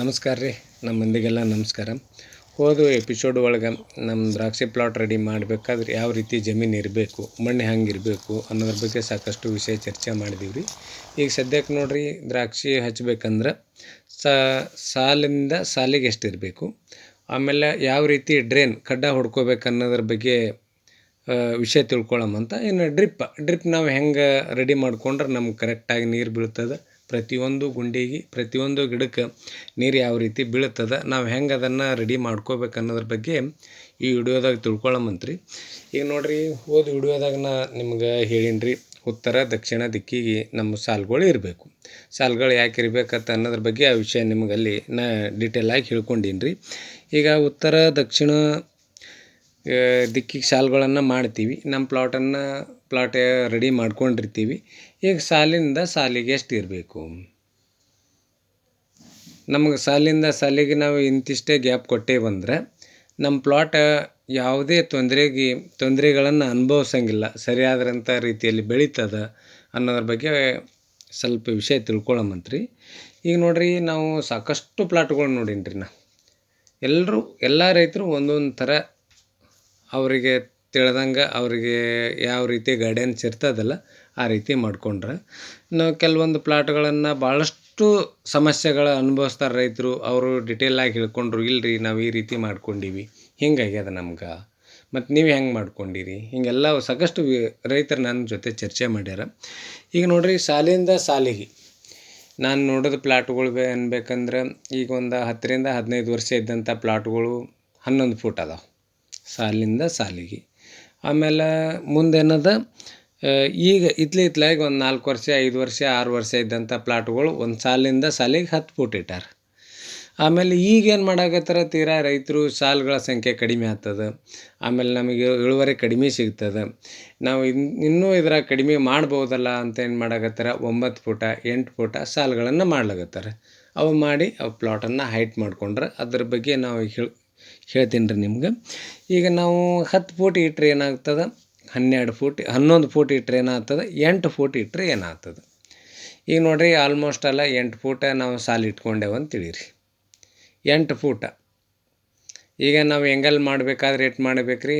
ನಮಸ್ಕಾರ ರೀ ನಮ್ಮ ಮಂದಿಗೆಲ್ಲ ನಮಸ್ಕಾರ. ಹೋದ ಎಪಿಸೋಡ್ ಒಳಗೆ ನಮ್ಮ ದ್ರಾಕ್ಷಿ ಪ್ಲಾಟ್ ರೆಡಿ ಮಾಡಬೇಕಾದ್ರೆ ಯಾವ ರೀತಿ ಜಮೀನು ಇರಬೇಕು, ಮಣ್ಣು ಹೆಂಗೆ ಇರಬೇಕು ಅನ್ನೋದ್ರ ಬಗ್ಗೆ ಸಾಕಷ್ಟು ವಿಷಯ ಚರ್ಚೆ ಮಾಡಿದೀವಿ ರೀ. ಈಗ ಸದ್ಯಕ್ಕೆ ನೋಡ್ರಿ, ದ್ರಾಕ್ಷಿ ಹಚ್ಬೇಕಂದ್ರೆ ಸಾಲಿಂದ ಸಾಲಿಗೆ ಎಷ್ಟು ಇರಬೇಕು, ಆಮೇಲೆ ಯಾವ ರೀತಿ ಡ್ರೈನ್ ಕಡ್ಡ ಹೊಡ್ಕೋಬೇಕು ಅನ್ನೋದ್ರ ಬಗ್ಗೆ ವಿಷಯ ತಿಳ್ಕೊಳ್ಳೋಮಂತ ಇನ್ನು ಡ್ರಿಪ್ ಡ್ರಿಪ್ ನಾವು ಹೆಂಗೆ ರೆಡಿ ಮಾಡ್ಕೊಂಡ್ರೆ ನಮ್ಗೆ ಕರೆಕ್ಟಾಗಿ ನೀರು ಬೀಳ್ತದೆ. ಪ್ರತಿಯೊಂದು ಗುಂಡಿಗೆ, ಪ್ರತಿಯೊಂದು ಗಿಡಕ್ಕೆ ನೀರು ಯಾವ ರೀತಿ ಬೀಳ್ತದೆ ನಾವು ಹೆಂಗೆ ಅದನ್ನು ರೆಡಿ ಮಾಡ್ಕೋಬೇಕು ಅನ್ನೋದ್ರ ಬಗ್ಗೆ ಈ ವಿಡಿಯೋದಾಗ ತಿಳ್ಕೊಳ್ಳೋಮಂತ್ರಿ ಈಗ ನೋಡಿರಿ, ಹೋದ ವಿಡಿಯೋದಾಗ ನಾ ನಿಮ್ಗೆ ಹೇಳೀನಿ ರೀ ಉತ್ತರ, ದಕ್ಷಿಣ, ದಿಕ್ಕಿಗೆ ನಮ್ಮ ಸಾಲುಗಳು ಇರಬೇಕು. ಸಾಲುಗಳು ಯಾಕೆ ಇರ್ಬೇಕಂತ ಅನ್ನೋದ್ರ ಬಗ್ಗೆ ಆ ವಿಷಯ ನಿಮ್ಗೆ ಅಲ್ಲಿ ನಾ ಡೀಟೇಲಾಗಿ ಹೇಳ್ಕೊಂಡೀನಿ ರೀ ಈಗ ಉತ್ತರ, ದಕ್ಷಿಣ ದಿಕ್ಕಿಗೆ ಸಾಲುಗಳನ್ನು ಮಾಡ್ತೀವಿ. ನಮ್ಮ ಪ್ಲಾಟನ್ನು ಪ್ಲಾಟ್ ರೆಡಿ ಮಾಡ್ಕೊಂಡಿರ್ತೀವಿ. ಈಗ ಸಾಲಿಂದ ಸಾಲಿಗೆ ಎಷ್ಟು ಇರಬೇಕು ನಮಗೆ ಸಾಲಿಂದ ಸಾಲಿಗೆ ನಾವು ಇಂತಿಷ್ಟೇ ಗ್ಯಾಪ್ ಕೊಟ್ಟೇ ಬಂದರೆ ನಮ್ಮ ಪ್ಲಾಟ್ ಯಾವುದೇ ತೊಂದರೆಗೆ, ತೊಂದರೆಗಳನ್ನು ಅನುಭವಿಸಂಗಿಲ್ಲ. ಸರಿಯಾದಂಥ ರೀತಿಯಲ್ಲಿ ಬೆಳೀತದ ಅನ್ನೋದ್ರ ಬಗ್ಗೆ ಸ್ವಲ್ಪ ವಿಷಯ ತಿಳ್ಕೊಳ್ಳಮಂತ್ರಿ ಈಗ ನೋಡ್ರಿ, ನಾವು ಸಾಕಷ್ಟು ಪ್ಲಾಟ್ಗಳು ನೋಡೀನಿ ರೀ ನಾ. ಎಲ್ಲರೂ, ಎಲ್ಲ ರೈತರು ಒಂದೊಂದು ಥರ ಅವರಿಗೆ ತಿಳ್ದಂಗೆ ಅವರಿಗೆ ಯಾವ ರೀತಿ ಗೈಡೆನ್ಸ್ ಇರ್ತದಲ್ಲ ಆ ರೀತಿ ಮಾಡ್ಕೊಂಡ್ರೆ. ನಾವು ಕೆಲವೊಂದು ಪ್ಲಾಟ್ಗಳನ್ನು ಭಾಳಷ್ಟು ಸಮಸ್ಯೆಗಳ ಅನುಭವಿಸ್ತಾರೆ ರೈತರು, ಅವರು ಡಿಟೇಲಾಗಿ ಹೇಳ್ಕೊಂಡ್ರು, ಇಲ್ರಿ ನಾವು ಈ ರೀತಿ ಮಾಡ್ಕೊಂಡೀವಿ ಹಿಂಗಾಗ್ಯದ ನಮ್ಗೆ. ಮತ್ತು ನೀವು ಹೆಂಗೆ ಮಾಡ್ಕೊಂಡಿರಿ? ಹಿಂಗೆಲ್ಲ ಸಾಕಷ್ಟು ವಿ- ರೈತರು ನನ್ನ ಜೊತೆ ಚರ್ಚೆ ಮಾಡ್ಯಾರ. ಈಗ ನೋಡಿರಿ ಸಾಲಿಂದ ಸಾಲಿಗೆ. ನಾನು ನೋಡಿದ ಪ್ಲಾಟ್ಗಳು ಬೇ ಅನ್ಬೇಕಂದ್ರೆ ಈಗ ಒಂದು ಹತ್ತರಿಂದ ಹದಿನೈದು ವರ್ಷ ಇದ್ದಂಥ ಪ್ಲಾಟ್ಗಳು ಹನ್ನೊಂದು ಫೂಟ್ ಅದಾವೆ. ಸಾಲಿಂದ ಸಾಲಿಗೆ. ಆಮೇಲೆ ಮುಂದೇನದ ಈಗ ಇತ್ಲೆ ಇತ್ಲಾಗ ಒಂದು ನಾಲ್ಕು ವರ್ಷ, ಐದು ವರ್ಷ, ಆರು ವರ್ಷ ಇದ್ದಂಥ ಪ್ಲಾಟ್ಗಳು ಒಂದು ಸಾಲಿಂದ ಸಾಲಿಗೆ ಹತ್ತು ಫೂಟ್ ಇಟ್ಟಾರ. ಆಮೇಲೆ ಈಗೇನು ಮಾಡಾಕತ್ತಾರ, ತೀರಾ ರೈತರು ಸಾಲುಗಳ ಸಂಖ್ಯೆ ಕಡಿಮೆ ಆಗ್ತದೆ. ಆಮೇಲೆ ನಮಗೆ ಇಳುವರಿ ಕಡಿಮೆ ಸಿಗ್ತದೆ. ನಾವು ಇನ್, ಇನ್ನೂ ಇದ್ರಾಗ ಕಡಿಮೆ ಮಾಡ್ಬೋದಲ್ಲ ಅಂತ ಏನು ಮಾಡಾಕತ್ತಾರ, ಒಂಬತ್ತು ಫೂಟ ಎಂಟು ಫೂಟ ಸಾಲುಗಳನ್ನು ಮಾಡ್ಲಾಗತ್ತಾರ ಅವು ಮಾಡಿ ಅವು ಪ್ಲಾಟನ್ನು ಹೈಟ್ ಮಾಡ್ಕೊಂಡ್ರೆ ಅದ್ರ ಬಗ್ಗೆ ನಾವು ಹೇಳಿ ಹೇಳ್ತೀನಿ ರೀ ನಿಮ್ಗೆ. ಈಗ ನಾವು ಹತ್ತು ಫೂಟ್ ಇಟ್ಟರೆ ಏನಾಗ್ತದೆ? ಹನ್ನೆರಡು ಫೂಟ್, ಹನ್ನೊಂದು ಫೂಟ್ ಇಟ್ಟರೆ ಏನಾಗ್ತದೆ? ಎಂಟು ಫೂಟ್ ಇಟ್ಟರೆ ಏನಾಗ್ತದೆ? ಈಗ ನೋಡಿರಿ ಆಲ್ಮೋಸ್ಟ್ ಅಲ್ಲ ಎಂಟು ಫೂಟ ನಾವು ಸಾಲು ಇಟ್ಕೊಂಡೇವು ಅಂತ ಎಂಟು ಫೂಟ. ಈಗ ನಾವು ಎಂಗಲ್ ಮಾಡಬೇಕಾದ್ರೆ ಎಷ್ಟು ಮಾಡ್ಬೇಕು ರೀ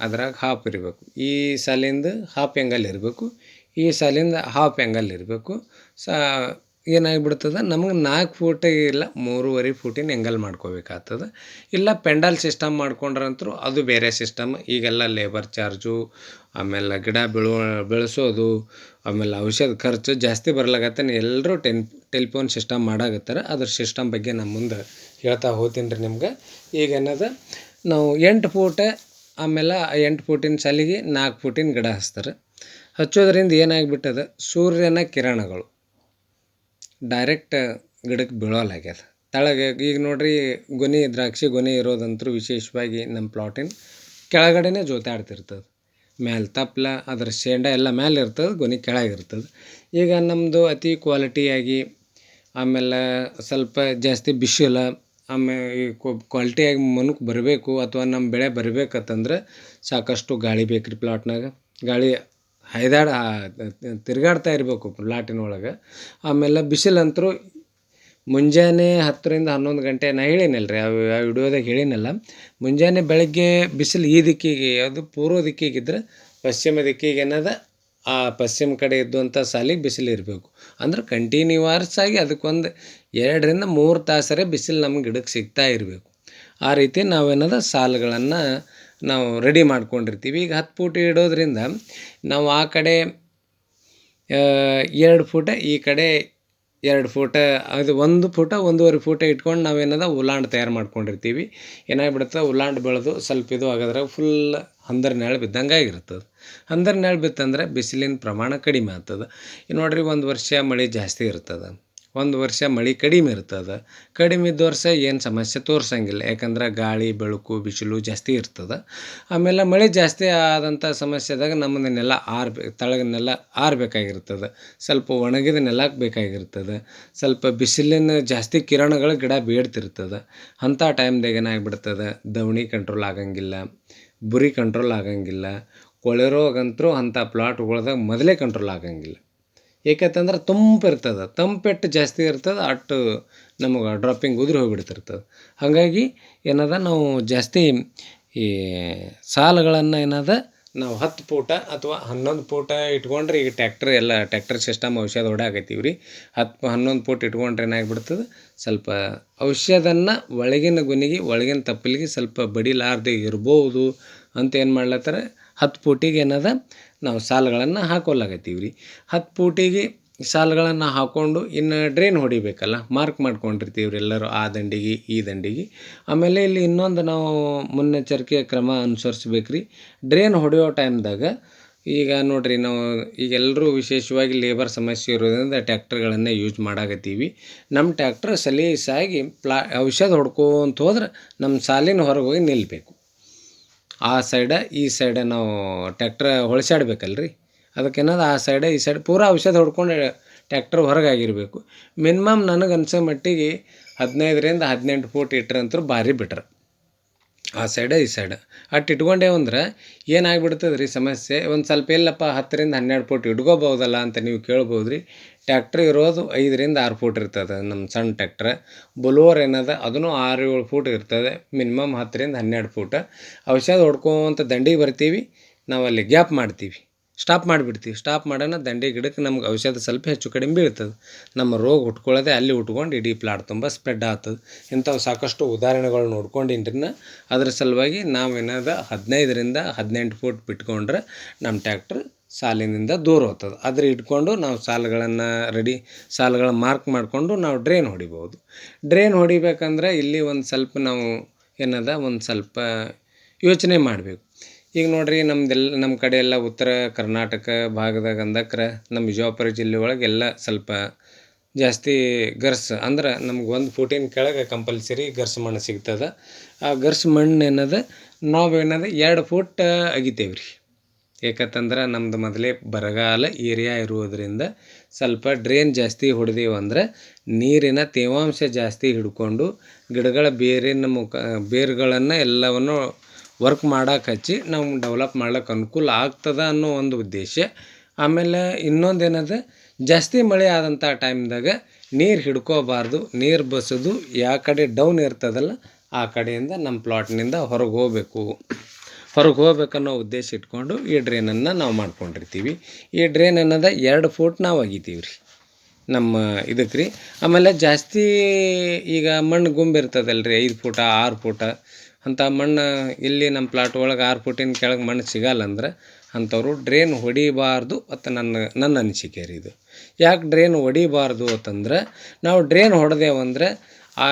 ಅದ್ರಾಗ ಹಾಫ್ ಇರಬೇಕು. ಈ ಸಾಲಿಂದ ಹಾಫ್ ಎಂಗಲ್ ಇರಬೇಕು. ಈ ಸಾಲಿಂದ ಹಾಫ್ ಎಂಗಲ್ ಇರಬೇಕು. ಸಾ ಏನಾಗಿಬಿಡ್ತದೆ? ನಮಗೆ ನಾಲ್ಕು ಫೂಟ್ ಇಲ್ಲ, ಮೂರುವರೆ ಫೂಟಿನ ಎಂಗಲ್ ಮಾಡ್ಕೋಬೇಕಾಗ್ತದೆ. ಇಲ್ಲ, ಪೆಂಡಲ್ ಸಿಸ್ಟಮ್ ಮಾಡ್ಕೊಂಡ್ರಂತರೂ ಅದು ಬೇರೆ ಸಿಸ್ಟಮ್. ಈಗೆಲ್ಲ ಲೇಬರ್ ಚಾರ್ಜು, ಆಮೇಲೆ ಗಿಡ ಬೆಳೋ, ಬೆಳೆಸೋದು, ಆಮೇಲೆ ಔಷಧ ಖರ್ಚು ಜಾಸ್ತಿ ಬರ್ಲಾಗತ್ತೆ ಎಲ್ಲರೂ ಟೆನ್, ಟೆಲಿಫೋನ್ ಸಿಸ್ಟಮ್ ಮಾಡಾಕತ್ತಾರ. ಅದ್ರ ಸಿಸ್ಟಮ್ ಬಗ್ಗೆ ನಾನು ಮುಂದೆ ಹೇಳ್ತಾ ಹೋಗ್ತೀನಿ ರೀ ನಿಮ್ಗೆ. ಈಗ ಏನದ? ನಾವು ಎಂಟು ಫೂಟ, ಆಮೇಲೆ ಎಂಟು ಫೂಟಿನ ಸಲಿಗೆ ನಾಲ್ಕು ಫೂಟಿನ ಗಿಡ ಹಚ್ತಾರೆ. ಹಚ್ಚೋದ್ರಿಂದ ಏನಾಗ್ಬಿಟ್ಟದ? ಸೂರ್ಯನ ಕಿರಣಗಳು. ಡೈರೆಕ್ಟ್ ಗಿಡಕ್ಕೆ ಬೀಳೋಲಾಗ್ಯದ ತಳಗೆ ಈಗ ನೋಡ್ರಿ ಗೊನೆ ದ್ರಾಕ್ಷಿ ಗೊನೆ ಇರೋದಂತೂ ವಿಶೇಷವಾಗಿ ನಮ್ಮ ಪ್ಲಾಟಿನ ಕೆಳಗಡೆನೇ ಜೋತಾಡ್ತಿರ್ತದೆ ಮ್ಯಾಲೆ ತಪ್ಪಲ ಅದರ ಶೇಂಡ ಎಲ್ಲ ಮ್ಯಾಲೆ ಇರ್ತದೆ, ಗೊನೆ ಕೆಳಗೆ ಇರ್ತದೆ. ಈಗ ನಮ್ಮದು ಅತಿ ಕ್ವಾಲಿಟಿಯಾಗಿ ಆಮೇಲೆ ಸ್ವಲ್ಪ ಜಾಸ್ತಿ ಬಿಸಿಲ ಆಮೇಲೆ ಈ ಕ್ವಾಲಿಟಿಯಾಗಿ ಮನುಕ್ ಬರಬೇಕು ಅಥವಾ ನಮ್ಮ ಬೆಳೆ ಬರಬೇಕಂತಂದ್ರೆ ಸಾಕಷ್ಟು ಗಾಳಿ ಬೇಕು ರೀ ಪ್ಲಾಟ್ನಾಗ ಗಾಳಿ ಹೈದಾಡ ತಿರುಗಾಡ್ತಾ ಇರಬೇಕು ಲಾಟಿನೊಳಗೆ. ಆಮೇಲೆ ಬಿಸಿಲಂತರೂ ಮುಂಜಾನೆ ಹತ್ತರಿಂದ ಹನ್ನೊಂದು ಗಂಟೆ ನಾ ಹೇಳಿನಲ್ಲ ರೀ ಆ ವಿಡಿಯೋದಾಗ ಹೇಳಿನಲ್ಲ. ಮುಂಜಾನೆ ಬೆಳಗ್ಗೆ ಬಿಸಿಲು ಈ ದಿಕ್ಕಿಗೆ, ಅದು ಪೂರ್ವ ದಿಕ್ಕಿಗಿದ್ರೆ ಪಶ್ಚಿಮ ದಿಕ್ಕಿಗೆ ಏನದ ಆ ಪಶ್ಚಿಮ ಕಡೆ ಇದ್ದಂಥ ಸಾಲಿಗೆ ಬಿಸಿಲು ಇರಬೇಕು. ಅಂದ್ರೆ ಕಂಟಿನ್ಯೂವರ್ಸ್ ಆಗಿ ಅದಕ್ಕೊಂದು ಎರಡರಿಂದ ಮೂರು ತಾಸರೇ ಬಿಸಿಲು ನಮ್ಮ ಗಿಡಕ್ಕೆ ಸಿಗ್ತಾ ಇರಬೇಕು. ಆ ರೀತಿ ನಾವೇನದ ಸಾಲುಗಳನ್ನು ನಾವು ರೆಡಿ ಮಾಡ್ಕೊಂಡಿರ್ತೀವಿ. ಈಗ ಹತ್ತು ಫೂಟ್ ಇಡೋದ್ರಿಂದ ನಾವು ಆ ಕಡೆ ಎರಡು ಫೂಟ ಈ ಕಡೆ ಎರಡು ಫೂಟ ಅದು ಒಂದು ಫೂಟ ಒಂದೂವರೆ ಫೂಟ ಇಟ್ಕೊಂಡು ನಾವೇನದ ಉಲಾಂಡ್ ತಯಾರು ಮಾಡ್ಕೊಂಡಿರ್ತೀವಿ. ಏನಾಗ್ಬಿಡುತ್ತೆ, ಉಲಾಂಡ್ ಬೆಳೆದು ಸ್ವಲ್ಪ ಇದು ಆಗೋದ್ರಾಗ ಫುಲ್ ಹಂದರ ನೆಳ ಬಿದ್ದಂಗೆ ಆಗಿರ್ತದೆ ಹಂದರ ನೆಳ ಬಿತ್ತಂದ್ರೆ ಬಿಸಿಲಿನ ಪ್ರಮಾಣ ಕಡಿಮೆ ಆಗ್ತದೆ. ನೋಡ್ರಿ, ಒಂದು ವರ್ಷ ಮಳೆ ಜಾಸ್ತಿ ಇರ್ತದೆ. ಒಂದು ವರ್ಷ ಮಳೆ ಕಡಿಮೆ ಇರ್ತದೆ. ಕಡಿಮೆ ಇದ್ದ ವರ್ಷ ಏನು ಸಮಸ್ಯೆ ತೋರ್ಸಂಗಿಲ್ಲ. ಯಾಕಂದ್ರೆ ಗಾಳಿ, ಬೆಳಕು, ಬಿಸಿಲು ಜಾಸ್ತಿ ಇರ್ತದೆ. ಆಮೇಲೆ ಮಳೆ ಜಾಸ್ತಿ ಆದಂಥ ಸಮಸ್ಯೆದಾಗ ನಮ್ಮದು ನೆಲ ಆರ್ಬೆ, ತಳಗ ನೆಲ ಆರ್ಬೇಕಾಗಿರ್ತದೆ. ಸ್ವಲ್ಪ ಒಣಗಿದ ನೆಲ ಬೇಕಾಗಿರ್ತದೆ. ಸ್ವಲ್ಪ ಬಿಸಿಲಿನ ಜಾಸ್ತಿ ಕಿರಣಗಳು ಗಿಡ ಬೇಡ್ತಿರ್ತದೆ. ಅಂಥ ಟೈಮ್ದಾಗ ಏನಾಗ್ಬಿಡ್ತದೆ ದವಣಿ ಕಂಟ್ರೋಲ್ ಆಗಂಗಿಲ್ಲ, ಬುರಿ ಕಂಟ್ರೋಲ್ ಆಗಂಗಿಲ್ಲ, ಕೊಳೆ ರೋಗ ಅಂತೂ ಅಂಥ ಪ್ಲಾಟ್ಗಳ್ದಾಗ ಮೊದಲೇ ಕಂಟ್ರೋಲ್ ಆಗಂಗಿಲ್ಲ. ಏಕಂತಂದ್ರೆ ತಂಪು ಇರ್ತದೆ, ತಂಪೆಟ್ಟು ಜಾಸ್ತಿ ಇರ್ತದೆ ಅಷ್ಟು ನಮಗೆ ಡ್ರಾಪಿಂಗ್ ಉದುರಿ ಹೋಗ್ಬಿಡ್ತಿರ್ತದೆ. ಹಾಗಾಗಿ ಏನದ ನಾವು ಜಾಸ್ತಿ ಈ ಸಾಲುಗಳನ್ನು ಏನದ ನಾವು ಹತ್ತು ಪೂಟ ಅಥವಾ ಹನ್ನೊಂದು ಪೂಟ ಇಟ್ಕೊಂಡ್ರೆ ಈಗ ಟ್ಯಾಕ್ಟ್ರ್ ಎಲ್ಲ ಟ್ಯಾಕ್ಟರ್ ಸಿಸ್ಟಮ್ ಔಷಧ ಹೊಡಾಕತ್ತೀವಿ ರೀ ಹತ್ತು ಹನ್ನೊಂದು ಪೂಟ ಇಟ್ಕೊಂಡ್ರೆ ಏನಾಗ್ಬಿಡ್ತದೆ? ಸ್ವಲ್ಪ ಔಷಧನ ಒಳಗಿನ ಗುನಿಗೆ, ಒಳಗಿನ ತಪ್ಪಲಿಗೆ ಸ್ವಲ್ಪ ಬಡಿಲಾರ್ದೆ ಇರ್ಬೋದು ಅಂತ ಏನು ಮಾಡ್ಲತ್ತಾರೆ? ಹತ್ತು ಪೂಟಿಗೆ ಏನದ? ನಾವು ಸಾಲುಗಳನ್ನು ಹಾಕೋಲಾಗತ್ತೀವಿ ರೀ ಹತ್ತು ಪೂಟಿಗೆ ಸಾಲುಗಳನ್ನು ಹಾಕ್ಕೊಂಡು ಇನ್ನು ಡ್ರೈನ್ ಹೊಡಿಬೇಕಲ್ಲ ಮಾರ್ಕ್ ಮಾಡ್ಕೊಂಡಿರ್ತೀವಿ ರೀ ಎಲ್ಲರೂ ಆ ದಂಡಿಗೆ, ಈ ದಂಡಿಗೆ. ಆಮೇಲೆ ಇಲ್ಲಿ ಇನ್ನೊಂದು ನಾವು ಮುನ್ನೆಚ್ಚರಿಕೆ ಕ್ರಮ ಅನುಸರಿಸ್ಬೇಕು ರೀ ಡ್ರೈನ್ ಹೊಡೆಯೋ ಟೈಮ್ದಾಗ ಈಗ ನೋಡಿರಿ ನಾವು ಈಗೆಲ್ಲರೂ ವಿಶೇಷವಾಗಿ ಲೇಬರ್ ಸಮಸ್ಯೆ ಇರೋದ್ರಿಂದ ಟ್ಯಾಕ್ಟರ್ಗಳನ್ನೇ ಯೂಸ್ ಮಾಡಾಕತ್ತೀವಿ. ನಮ್ಮ ಟ್ಯಾಕ್ಟ್ರ್ ಸಲೀಸಾಗಿ ಪ್ಲಾ ಔಷಧ ಹೊಡ್ಕೋಂತ ಹೋದ್ರೆ ನಮ್ಮ ಸಾಲಿನ ಹೊರಗೆ ಹೋಗಿ ನಿಲ್ಲಬೇಕು ಆ ಸೈಡ, ಈ ಸೈಡ ನಾವು ಟ್ಯಾಕ್ಟ್ರ ರೀ ಅದಕ್ಕೇನದ ಆ ಸೈಡ, ಈ ಸೈಡ್ ಪೂರಾ ಔಷಧ ಹೊಡ್ಕೊಂಡು ಟ್ಯಾಕ್ಟರ್ ಹೊರಗಾಗಿರಬೇಕು. ಮಿನಿಮಮ್ ನನಗೆ ಅನ್ಸೋ ಮಟ್ಟಿಗೆ ಹದಿನೈದರಿಂದ ಹದಿನೆಂಟು ಫೂಟ್ ಇಟ್ರಂತೂ ಭಾರಿ ಬಿಟ್ರೆ. ಆ ಸೈಡ, ಈ ಸೈಡ. ಅಟ್ಟು ಇಟ್ಕೊಂಡೇವಂದ್ರೆ ಏನಾಗ್ಬಿಡ್ತದೆ ರೀ ಸಮಸ್ಯೆ? ಒಂದು ಸ್ವಲ್ಪ ಎಲ್ಲಪ್ಪ ಹತ್ತರಿಂದ ಹನ್ನೆರಡು ಫೂಟ್ ಇಟ್ಕೋಬೋದಲ್ಲ ಅಂತ ನೀವು ಕೇಳ್ಬೋದು ರೀ ಟ್ಯಾಕ್ಟ್ರ್ ಇರೋದು ಐದರಿಂದ ಆರು ಫೂಟ್ ಇರ್ತದೆ. ನಮ್ಮ ಸಣ್ಣ ಟ್ಯಾಕ್ಟ್ರ್ ಬೊಲೋರ್ ಏನದ, ಅದನ್ನು ಆರು ಏಳು ಫೂಟ್ ಇರ್ತದೆ. ಮಿನಿಮಮ್ ಹತ್ತರಿಂದ ಹನ್ನೆರಡು ಫೂಟ. ಔಷಧ ಹೊಡ್ಕೊಂತ ದಂಡಿಗೆ ಬರ್ತೀವಿ. ನಾವು ಅಲ್ಲಿ ಗ್ಯಾಪ್ ಮಾಡ್ತೀವಿ. ಸ್ಟಾಪ್ ಮಾಡಿಬಿಡ್ತೀವಿ. ಸ್ಟಾಪ್ ಮಾಡೋಣ, ದಂಡಿ ಗಿಡಕ್ಕೆ ನಮ್ಗೆ ಔಷಧ ಸ್ವಲ್ಪ ಹೆಚ್ಚು ಕಡಿಮೆ ಬೀಳ್ತದೆ. ನಮ್ಮ ರೋಗ ಹುಟ್ಕೊಳ್ಳೋದೆ ಅಲ್ಲಿ ಉಟ್ಕೊಂಡು ಇಡೀ ಪ್ಲಾಟ್ ತುಂಬ ಸ್ಪ್ರೆಡ್ ಆಗ್ತದೆ. ಇಂಥವು ಸಾಕಷ್ಟು ಉದಾಹರಣೆಗಳು ನೋಡ್ಕೊಂಡಿನ ಅದ್ರ ಸಲುವಾಗಿ ನಾವೇನದ ಹದಿನೈದರಿಂದ ಹದಿನೆಂಟು ಫೂಟ್ ಬಿಟ್ಕೊಂಡ್ರೆ ನಮ್ಮ ಟ್ಯಾಕ್ಟ್ರ್ ಸಾಲಿನಿಂದ ದೂರ ಹೋಗ್ತದೆ. ಅದ್ರ ಇಟ್ಕೊಂಡು ನಾವು ಸಾಲುಗಳನ್ನು ರೆಡಿ ಸಾಲುಗಳ ಮಾರ್ಕ್ ಮಾಡಿಕೊಂಡು ನಾವು ಡ್ರೈನ್ ಹೊಡಿಬೋದು. ಡ್ರೈನ್ ಹೊಡಿಬೇಕಂದ್ರೆ ಇಲ್ಲಿ ಒಂದು ಸ್ವಲ್ಪ ನಾವು ಏನದ, ಒಂದು ಸ್ವಲ್ಪ ಯೋಚನೆ ಮಾಡಬೇಕು. ಈಗ ನೋಡಿರಿ ನಮ್ದೆಲ್ಲ ನಮ್ಮ ಕಡೆ ಎಲ್ಲ ಉತ್ತರ ಕರ್ನಾಟಕ ಭಾಗದಾಗ ಅಂದಕ್ರೆ ನಮ್ಮ ವಿಜಯಪುರ ಜಿಲ್ಲೆ ಒಳಗೆ ಎಲ್ಲ ಸ್ವಲ್ಪ ಜಾಸ್ತಿ ಗರ್ಸ್, ಅಂದ್ರೆ ನಮ್ಗೆ ಒಂದು ಫೂಟಿನ ಕೆಳಗೆ ಕಂಪಲ್ಸರಿ ಗರ್ಸ್ ಮಣ್ಣು ಸಿಗ್ತದೆ. ಆ ಗರ್ಸ್ ಮಣ್ಣು ಏನದ, ನಾವು ಏನದ, ಎರಡು ಫೂಟ್ ಅಗಿತೇವೆ ರೀ ಯಾಕಂತಂದ್ರೆ ನಮ್ದು ಮೊದಲೇ ಬರಗಾಲ ಏರಿಯಾ ಇರುವುದರಿಂದ ಸ್ವಲ್ಪ ಡ್ರೈನ್ ಜಾಸ್ತಿ ಹೊಡೆದೇವಂದ್ರೆ ನೀರಿನ ತೇವಾಂಶ ಜಾಸ್ತಿ ಹಿಡ್ಕೊಂಡು ಗಿಡಗಳ ಬೇರಿನ ಮುಖ, ಬೇರುಗಳನ್ನು ಎಲ್ಲವನ್ನು ವರ್ಕ್ ಮಾಡೋಕೆ ಹಚ್ಚಿ ನಾವು ಡೆವಲಪ್ ಮಾಡ್ಲಿಕ್ಕೆ ಅನುಕೂಲ ಆಗ್ತದೆ ಅನ್ನೋ ಒಂದು ಉದ್ದೇಶ. ಆಮೇಲೆ ಇನ್ನೊಂದು ಏನದ ಜಾಸ್ತಿ ಮಳೆ ಆದಂಥ ಟೈಮ್ದಾಗ ನೀರು ಹಿಡ್ಕೋಬಾರ್ದು, ನೀರು ಬಸೋದು ಯಾವ ಕಡೆ ಡೌನ್ ಇರ್ತದಲ್ಲ, ಆ ಕಡೆಯಿಂದ ನಮ್ಮ ಪ್ಲಾಟ್ನಿಂದ ಹೊರಗೆ ಹೋಗ್ಬೇಕು. ಹೊರಗೆ ಹೋಗ್ಬೇಕನ್ನೋ ಉದ್ದೇಶ ಇಟ್ಕೊಂಡು ಈ ಡ್ರೈನನ್ನು ನಾವು ಮಾಡ್ಕೊಂಡಿರ್ತೀವಿ. ಈ ಡ್ರೈನ್ ಅನ್ನೋದು ಎರಡು ಫೂಟ್ ನಾವು ಅಗಿತೀವಿ ರೀ. ನಮ್ಮ ಇದಕ್ಕೆ ರೀ. ಆಮೇಲೆ ಜಾಸ್ತಿ ಈಗ ಮಣ್ಣು ಗುಂಬಿರ್ತದಲ್ಲ ರೀ ಐದು ಫೂಟ ಆರು ಫೂಟ ಅಂಥ ಮಣ್ಣು ಇಲ್ಲಿ ನಮ್ಮ ಪ್ಲಾಟ್ ಒಳಗೆ ಆರು ಫೂಟಿನ ಕೆಳಗೆ ಮಣ್ಣು ಸಿಗಲ್ಲ ಅಂದ್ರೆ ಅಂಥವ್ರು ಡ್ರೈನ್ ಹೊಡಿಬಾರ್ದು ಅಂತ ನನ್ನ ನನ್ನ ಅನಿಸಿಕೆ ರೀ ಇದು. ಯಾಕೆ ಡ್ರೈನ್ ಹೊಡಿಬಾರ್ದು ಅಂತಂದ್ರೆ, ನಾವು ಡ್ರೈನ್ ಹೊಡೆದೇವಂದ್ರೆ ಆ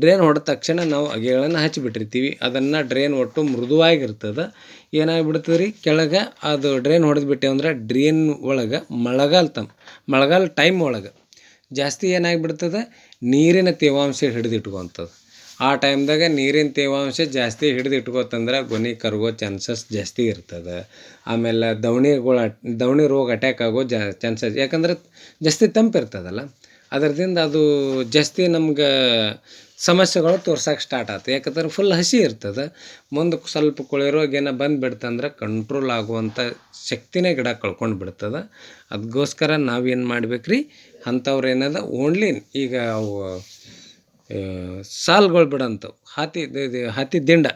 ಡ್ರೈನ್ ಹೊಡೆದ ತಕ್ಷಣ ನಾವು ಅಗೆಗಳನ್ನು ಹಚ್ಚಿಬಿಟ್ಟಿರ್ತೀವಿ. ಅದನ್ನು ಡ್ರೈನ್ ಒಟ್ಟು ಮೃದುವಾಗಿರ್ತದೆ. ಏನಾಗ್ಬಿಡ್ತದೆ ರೀ ಕೆಳಗೆ ಅದು ಡ್ರೈನ್ ಹೊಡೆದ್ಬಿಟ್ಟೆವು ಅಂದ್ರೆ ಡ್ರೈನ್ ಒಳಗೆ ಮಳೆಗಾಲ ತಮ್ಮ ಮಳೆಗಾಲ ಟೈಮ್ ಒಳಗೆ ಜಾಸ್ತಿ ಏನಾಗ್ಬಿಡ್ತದೆ? ನೀರಿನ ತೇವಾಂಶ ಹಿಡಿದಿಟ್ಕೊಂತದ್ದು ಆ ಟೈಮ್ದಾಗ ನೀರಿನ ತೇವಾಂಶ ಜಾಸ್ತಿ ಹಿಡಿದು ಇಟ್ಕೋತಂದ್ರೆ ಗೊನೆ ಕರಗೋ ಚಾನ್ಸಸ್ ಜಾಸ್ತಿ ಇರ್ತದೆ. ಆಮೇಲೆ ದವಣಿಗಳ ದವಣಿ ರೋಗ ಅಟ್ಯಾಕ್ ಆಗೋ ಜಾ ಚಾನ್ಸಸ್ ಯಾಕಂದ್ರೆ ಜಾಸ್ತಿ ತಂಪು ಇರ್ತದಲ್ಲ. ಅದರದಿಂದ ಅದು ಜಾಸ್ತಿ ನಮ್ಗೆ ಸಮಸ್ಯೆಗಳು ತೋರ್ಸಕ್ಕೆ ಸ್ಟಾರ್ಟ್ ಆಯ್ತು ಯಾಕಂದ್ರೆ ಫುಲ್ ಹಸಿ ಇರ್ತದೆ. ಮುಂದೆ ಸ್ವಲ್ಪ ಕೊಳಿರೋಗೇನ ಬಂದುಬಿಡ್ತಂದ್ರೆ ಕಂಟ್ರೋಲ್ ಆಗುವಂಥ ಶಕ್ತಿನೇ ಗಿಡ ಕಳ್ಕೊಂಡು ಬಿಡ್ತದೆ. ಅದಕ್ಕೋಸ್ಕರ ನಾವೇನು ಮಾಡ್ಬೇಕು ರೀ ಅಂಥವ್ರು ಏನದ? ಓನ್ಲಿ ಈಗ ಅವು ಸಾಲ್ಗಳು ಬಿಡಂಥವು ಹಾತಿ ಹಾತಿ ದಿಂಡ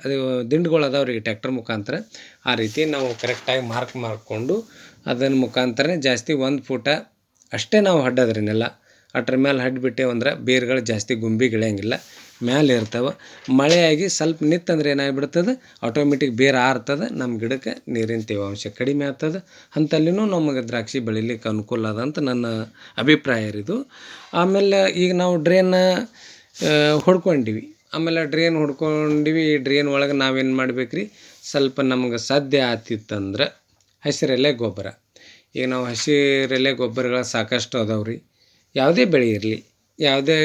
ದಿಂಡುಗಳು ಅದಾವೆ ರೀ ಟ್ಯಾಕ್ಟರ್ ಮುಖಾಂತರ. ಆ ರೀತಿ ನಾವು ಕರೆಕ್ಟಾಗಿ ಮಾರ್ಕ್ ಮಾಡಿಕೊಂಡು ಅದನ್ನ ಮುಖಾಂತರನೇ ಜಾಸ್ತಿ ಒಂದು ಫೂಟ ಅಷ್ಟೇ ನಾವು ಹಡ್ಡೋದ್ರಿ ನೆಲ. ಅಟ್ರ ಮೇಲೆ ಹಡ್ಬಿಟ್ಟೇವು ಅಂದ್ರೆ ಬೇರುಗಳು ಜಾಸ್ತಿ ಗುಂಬಿ ಗಿಳಿಯಂಗಿಲ್ಲ. ಮ್ಯಾಲೆ ಇರ್ತವೆ. ಮಳೆಯಾಗಿ ಸ್ವಲ್ಪ ನಿತ್ತಂದ್ರೆ ಏನಾಗ್ಬಿಡ್ತದೆ? ಆಟೋಮೆಟಿಕ್ ಬೇರು ಆರ್ತದೆ. ನಮ್ಮ ಗಿಡಕ್ಕೆ ನೀರಿನ ತೇವಾಂಶ ಕಡಿಮೆ ಆಗ್ತದೆ. ಅಂತಲ್ಲಿನೂ ನಮಗೆ ದ್ರಾಕ್ಷಿ ಬೆಳಿಲಿಕ್ಕೆ ಅನುಕೂಲ ಅದ ಅಂತ ನನ್ನ ಅಭಿಪ್ರಾಯ ಇದು. ಆಮೇಲೆ ಈಗ ನಾವು ಡ್ರೇನ್ ಹೊಡ್ಕೊಂಡಿವಿ. ಆಮೇಲೆ ಡ್ರೇನ್ ಹೊಡ್ಕೊಂಡಿವಿ. ಈ ಡ್ರೇನ್ ಒಳಗೆ ನಾವೇನು ಮಾಡ್ಬೇಕು ರೀ ಸ್ವಲ್ಪ ನಮ್ಗೆ ಸಾಧ್ಯ ಆತಿತ್ತಂದ್ರೆ ಹಸಿರೆಲೆ ಗೊಬ್ಬರ. ಈಗ ನಾವು ಹಸಿರೆಲೆ ಗೊಬ್ಬರಗಳು ಸಾಕಷ್ಟು ಅದಾವೆ ಯಾವುದೇ ಬೆಳೆ ಇರಲಿ, ಯಾವುದೇ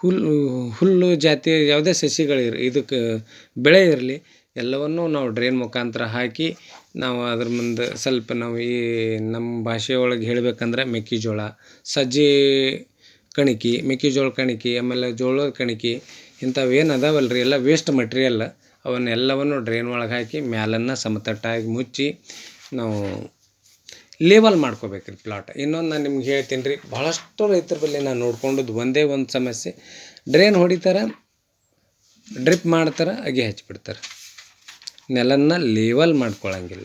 ಹುಲ್ಲು ಹುಲ್ಲು ಜಾತಿ, ಯಾವುದೇ ಸಸಿಗಳಿರ್ ಇದಕ್ಕೆ ಬೆಳೆ ಇರಲಿ, ಎಲ್ಲವನ್ನೂ ನಾವು ಡ್ರೈನ್ ಮುಖಾಂತರ ಹಾಕಿ ನಾವು ಅದ್ರ ಮುಂದೆ ಸ್ವಲ್ಪ ನಾವು ಈ ನಮ್ಮ ಭಾಷೆ ಒಳಗೆ ಹೇಳ್ಬೇಕಂದ್ರೆ ಮೆಕ್ಕೆಜೋಳ, ಸಜ್ಜೆ ಕಣಿಕೆ, ಮೆಕ್ಕೆಜೋಳ ಕಣಿಕೆ, ಆಮೇಲೆ ಜೋಳದ ಕಣಿಕೆ, ಇಂಥವು ಏನು ಅದಾವಲ್ಲ ರೀ ಎಲ್ಲ ವೇಸ್ಟ್ ಮಟ್ರಿಯಲ್ ಅವನ್ನೆಲ್ಲವನ್ನು ಡ್ರೈನ್ ಒಳಗೆ ಹಾಕಿ ಮ್ಯಾಲನ್ನು ಸಮತಟ್ಟಾಗಿ ಮುಚ್ಚಿ ನಾವು ಲೇವಲ್ ಮಾಡ್ಕೋಬೇಕು ರೀ ಪ್ಲಾಟ್ ಇನ್ನೊಂದು ನಾನು ನಿಮ್ಗೆ ಹೇಳ್ತೀನಿ ರೀ ಭಾಳಷ್ಟು ರೈತರ ಬಳಿ ನಾನು ನೋಡ್ಕೊಂಡದ್ದು ಒಂದೇ ಒಂದು ಸಮಸ್ಯೆ. ಡ್ರೈನ್ ಹೊಡಿತಾರೆ ಡ್ರಿಪ್ ಮಾಡ್ತಾರೆ, ಅಗಿ ಹಚ್ಚಿಬಿಡ್ತಾರೆ ನೆಲನ ಲೇವಲ್ ಮಾಡ್ಕೊಳ್ಳೋಂಗಿಲ್ಲ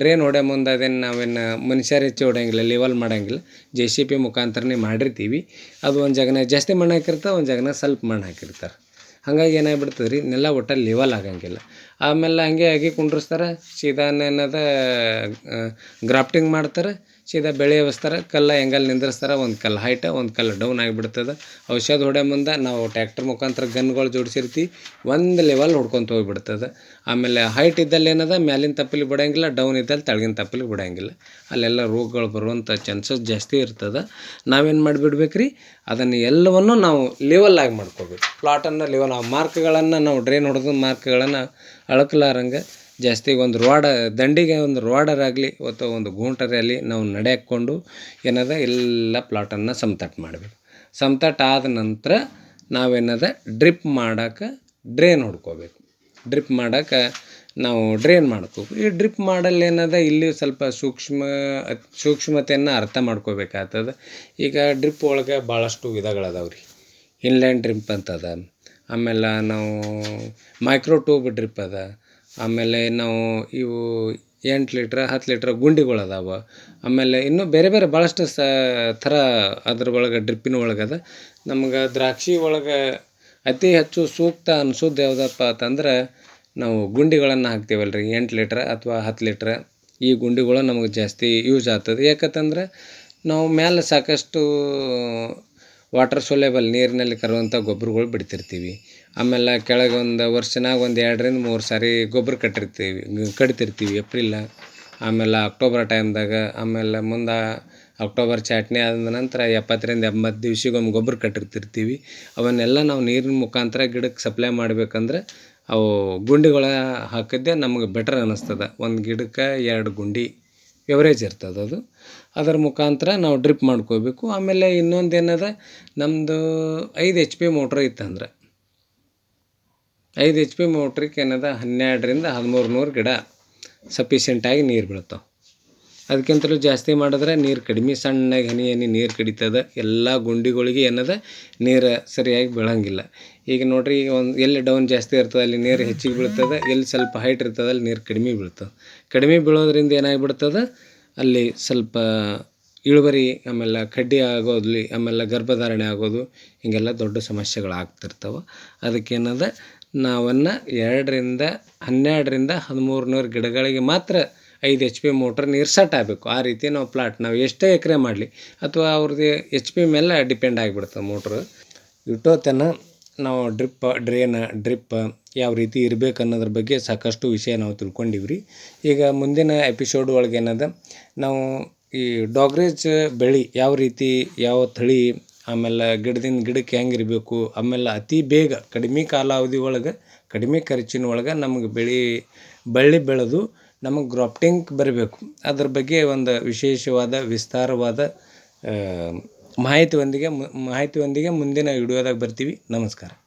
ಡ್ರೈನ್ ಹೊಡೆ ಮುಂದೆ ಅದೇನು ನಾವೇನು ಮನುಷ್ಯರು ಹೆಚ್ಚು ಹೊಡೆಯಂಗಿಲ್ಲ ಲೇವಲ್ ಮಾಡೋಂಗಿಲ್ಲ. ಜೆ ಸಿ ಪಿ ಮುಖಾಂತರನೇ ಮಾಡಿರ್ತೀವಿ. ಅದು ಒಂದು ಜಾಗನಾಗ ಜಾಸ್ತಿ ಮಣ್ಣು ಹಾಕಿರ್ತಾರೆ ಒಂದು ಜಾಗನಾಗ ಸ್ವಲ್ಪ ಮಣ್ಣು ಹಾಕಿರ್ತಾರೆ. ಹಾಗಾಗಿ ಏನಾಗ್ಬಿಡ್ತದೆ ರೀ ನೆಲ ಒಟ್ಟು ಲೆವಲ್ ಆಗಂಗಿಲ್ಲ. ಆಮೇಲೆ ಹಂಗೆ ಅಗಿ ಕುಂಡ್ರಸ್ತಾರೆ, ಸೀದಾ ಏನದ ಗ್ರಾಫ್ಟಿಂಗ್ ಮಾಡ್ತಾರೆ. ಸೀದಾ ಬೆಳೆ ಎಬ್ಸ್ತಾರೆ ಕಲ್ಲ ಎಂಗಲ್ ನಿಂದ್ರಸ್ತಾರ, ಒಂದು ಕಲ್ಲು ಹೈಟ ಒಂದು ಕಲ್ಲು ಡೌನ್ ಆಗಿಬಿಡ್ತದೆ. ಔಷಧ ಹೊಡೆ ಮುಂದೆ ನಾವು ಟ್ಯಾಕ್ಟರ್ ಮುಖಾಂತರ ಗನ್ಗಳು ಜೋಡಿಸಿರ್ತಿ, ಒಂದು ಲೆವೆಲ್ ಹೊಡ್ಕೊಂತ ಹೋಗ್ಬಿಡ್ತದೆ. ಆಮೇಲೆ ಹೈಟ್ ಇದ್ದಲ್ಲಿ ಏನದ, ಮ್ಯಾಲಿನ ತಪ್ಪಲಿ ಬಿಡಂಗಿಲ್ಲ ಡೌನ್ ಇದ್ದಲ್ಲಿ ತಳಗಿನ ತಪ್ಪಲಿ ಬಿಡಂಗಿಲ್ಲ. ಅಲ್ಲೆಲ್ಲ ರೋಗಗಳು ಬರುವಂಥ ಚಾನ್ಸಸ್ ಜಾಸ್ತಿ ಇರ್ತದೆ. ನಾವೇನು ಮಾಡಿಬಿಡ್ಬೇಕ್ರಿ? ಅದನ್ನು ಎಲ್ಲವನ್ನು ನಾವು ಲೆವೆಲ್ ಆಗಿ ಮಾಡ್ಕೋಬೇಕು. ಪ್ಲಾಟನ್ನು ಲೆವೆಲ್ ಆ ಮಾರ್ಕ್ಗಳನ್ನು ನಾವು ಡ್ರೈನ್ ಹೊಡೆದು ಮಾರ್ಕ್ಗಳನ್ನು ಅಳಕಲಾರಂಗೆ ಜಾಸ್ತಿ ಒಂದು ರೋಡ ದಂಡಿಗೆ ಒಂದು ರೋಡರಾಗಲಿ ಅಥವಾ ಒಂದು ಗೂಂಟರಲ್ಲಿ ನಾವು ನಡೆ ಹಾಕ್ಕೊಂಡು ಏನದ, ಎಲ್ಲ ಪ್ಲಾಟನ್ನು ಸಮತಟ್ಟು ಮಾಡಬೇಕು. ಸಮತಟ್ಟು ಆದ ನಂತರ ನಾವೇನದ, ಡ್ರಿಪ್ ಮಾಡೋಕೆ ಡ್ರೈನ್ ಹೊಡ್ಕೋಬೇಕು. ಡ್ರಿಪ್ ಮಾಡೋಕೆ ನಾವು ಡ್ರೈನ್ ಮಾಡ್ಕೋಬೇಕು. ಈ ಡ್ರಿಪ್ ಮಾಡಲ್ ಏನದ ಇಲ್ಲಿ ಸ್ವಲ್ಪ ಸೂಕ್ಷ್ಮ, ಸೂಕ್ಷ್ಮತೆಯನ್ನು ಅರ್ಥ ಮಾಡ್ಕೋಬೇಕಾಗ್ತದೆ. ಈಗ ಡ್ರಿಪ್ ಒಳಗೆ ಭಾಳಷ್ಟು ವಿಧಗಳದಾವೆ ರೀ. ಇನ್ಲ್ಯಾಂಡ್ ಡ್ರಿಪ್ ಅಂತದ, ಆಮೇಲೆ ನಾವು ಮೈಕ್ರೋ ಟ್ಯೂಬ್ ಡ್ರಿಪ್ ಅದ ಆಮೇಲೆ ನಾವು ಇವು ಎಂಟು ಲೀಟ್ರ್, ಹತ್ತು ಲೀಟ್ರ್ ಗುಂಡಿಗಳು ಅದಾವೆ. ಆಮೇಲೆ ಇನ್ನೂ ಬೇರೆ ಬೇರೆ ಭಾಳಷ್ಟು ಸ, ಥರ ಅದ್ರ ಒಳಗೆ ಡ್ರಿಪ್ಪಿನ ಒಳಗದ ನಮ್ಗೆ ದ್ರಾಕ್ಷಿ ಒಳಗೆ ಅತಿ ಹೆಚ್ಚು ಸೂಕ್ತ ಅನ್ಸೋದು ಯಾವುದಪ್ಪ ಅಂತಂದ್ರೆ ನಾವು ಗುಂಡಿಗಳನ್ನು ಹಾಕ್ತೀವಲ್ಲ ರೀ ಎಂಟು ಲೀಟ್ರ್ ಅಥವಾ ಹತ್ತು ಲೀಟ್ರ್ ಈ ಗುಂಡಿಗಳು ನಮಗೆ ಜಾಸ್ತಿ ಯೂಸ್ ಆಗ್ತದೆ. ಯಾಕಂತಂದ್ರೆ ನಾವು ಮೇಲೆ ಸಾಕಷ್ಟು ವಾಟರ್ ಸೊಲೇಬಲ್ ನೀರಿನಲ್ಲಿ ಕರುವಂಥ ಗೊಬ್ಬರಗಳು ಬಿಡ್ತಿರ್ತೀವಿ. ಆಮೇಲೆ ಕೆಳಗೆ ಒಂದು ವರ್ಷನಾಗ ಒಂದು ಎರಡರಿಂದ ಮೂರು ಸಾರಿ ಗೊಬ್ಬರ ಕಟ್ಟಿರ್ತೀವಿ ಕಟ್ತಿರ್ತೀವಿ ಏಪ್ರಿಲ್ಲ ಆಮೇಲೆ ಅಕ್ಟೋಬರ್ ಟೈಮ್ದಾಗ ಆಮೇಲೆ ಮುಂದೆ ಅಕ್ಟೋಬರ್ ಚಾಟ್ನಿ ಆದ ನಂತರ ಎಪ್ಪತ್ತರಿಂದ ಎಂಬತ್ತು ದಿವ್ಸಕ್ಕೊಮ್ಮೆ ಗೊಬ್ಬರ ಕಟ್ಟಿರ್ತಿರ್ತೀವಿ. ಅವನ್ನೆಲ್ಲ ನಾವು ನೀರಿನ ಮುಖಾಂತರ ಗಿಡಕ್ಕೆ ಸಪ್ಲೈ ಮಾಡ್ಬೇಕಂದ್ರೆ ಅವು ಗುಂಡಿಗಳ ಹಾಕಿದ್ದೆ ನಮಗೆ ಬೆಟರ್ ಅನ್ನಿಸ್ತದೆ ಒಂದು ಗಿಡಕ್ಕೆ ಎರಡು ಗುಂಡಿ ಎವರೇಜ್ ಇರ್ತದೆ ಅದು. ಅದರ ಮುಖಾಂತರ ನಾವು ಡ್ರಿಪ್ ಮಾಡ್ಕೋಬೇಕು. ಆಮೇಲೆ ಇನ್ನೊಂದು ಏನದ ನಮ್ಮದು ಐದು ಎಚ್ ಪಿ ಮೋಟ್ರ್ ಇತ್ತಂದ್ರೆ. ಐದು ಎಚ್ ಪಿ ಮೋಟ್ರಿಗೆ ಏನದ? ಹನ್ನೆರಡರಿಂದ ಹದಿಮೂರು ನೂರು ಗಿಡ ಸಫಿಷಿಯೆಂಟಾಗಿ ನೀರು ಬೀಳ್ತಾವೆ. ಅದಕ್ಕಿಂತಲೂ ಜಾಸ್ತಿ ಮಾಡಿದ್ರೆ ನೀರು ಕಡಿಮೆ, ಸಣ್ಣಗೆ ಹನಿ ಹನಿ ನೀರು ಕಡಿತದೆ, ಎಲ್ಲ ಗುಂಡಿಗಳಿಗೆ ಏನದ? ನೀರು ಸರಿಯಾಗಿ ಬೀಳಂಗಿಲ್ಲ. ಈಗ ನೋಡ್ರಿ, ಈಗ ಒಂದು ಎಲ್ಲಿ ಡೌನ್ ಜಾಸ್ತಿ ಇರ್ತದೆ, ಅಲ್ಲಿ ನೀರು ಹೆಚ್ಚಿಗೆ ಬೀಳ್ತದೆ, ಎಲ್ಲಿ ಸ್ವಲ್ಪ ಹೈಟ್ ಇರ್ತದೆ, ಅಲ್ಲಿ ನೀರು ಕಡಿಮೆ ಬೀಳ್ತದೆ. ಕಡಿಮೆ ಬೀಳೋದ್ರಿಂದ ಏನಾಗಿಬಿಡ್ತದೆ? ಅಲ್ಲಿ ಸ್ವಲ್ಪ ಇಳುವರಿ, ಆಮೇಲೆ ಕಡ್ಡಿ ಆಗೋದ್ಲಿ, ಆಮೇಲೆ ಗರ್ಭಧಾರಣೆ ಆಗೋದು, ಹೀಗೆಲ್ಲ ದೊಡ್ಡ ಸಮಸ್ಯೆಗಳು ಆಗ್ತಿರ್ತವೆ ಅದಕ್ಕೇನದ? ನಾವನ್ನು ಎರಡರಿಂದ, ಹನ್ನೆರಡರಿಂದ ಹದಿಮೂರು ನೂರು ಗಿಡಗಳಿಗೆ ಮಾತ್ರ ಐದು ಎಚ್ ಪಿ ಮೋಟ್ರ್ ನೀರು ಸೆಟ್ ಆಗಬೇಕು. ಆ ರೀತಿ ನಾವು ಪ್ಲಾಟ್ ನಾವು ಎಷ್ಟೇ ಎಕರೆ ಮಾಡಲಿ, ಅಥವಾ ಅವ್ರದ್ದು ಎಚ್ ಪಿ ಮೇಲೆ ಡಿಪೆಂಡ್ ಆಗಿಬಿಡ್ತದೆ ಮೋಟ್ರ್. ಇಟ್ಟೋತನ ನಾವು ಡ್ರಿಪ್ ಡ್ರೇನ ಡ್ರಿಪ್ ಯಾವ ರೀತಿ ಇರಬೇಕು ಅನ್ನೋದ್ರ ಬಗ್ಗೆ ಸಾಕಷ್ಟು ವಿಷಯ ನಾವು ತಿಳ್ಕೊಂಡಿವಿ ರೀ ಈಗ ಮುಂದಿನ ಎಪಿಸೋಡ್ ಒಳಗೆ ಏನದ, ನಾವು ಈ ಡಾಗ್ರೇಜ್ ಬೆಳೆ ಯಾವ ರೀತಿ, ಯಾವ ತಳಿ ಆಮೇಲೆ ಗಿಡದಿಂದ ಗಿಡಕ್ಕೆ ಹೆಂಗೆ ಇರಬೇಕು? ಆಮೇಲೆ ಅತಿ ಬೇಗ ಕಡಿಮೆ ಕಾಲಾವಧಿ ಒಳಗೆ, ಕಡಿಮೆ ಖರ್ಚಿನ ಒಳಗೆ ನಮಗೆ ಬೆಳೆ, ಬಳ್ಳಿ ಬೆಳೆದು ನಮಗೆ ಗ್ರಾಫ್ಟಿಂಗ್ ಬರಬೇಕು. ಅದ್ರ ಬಗ್ಗೆ ಒಂದು ವಿಶೇಷವಾದ, ವಿಸ್ತಾರವಾದ ಮಾಹಿತಿಯೊಂದಿಗೆ ಮಾಹಿತಿಯೊಂದಿಗೆ ಮುಂದಿನ ವಿಡಿಯೋದಾಗ ಬರ್ತೀವಿ. ನಮಸ್ಕಾರ.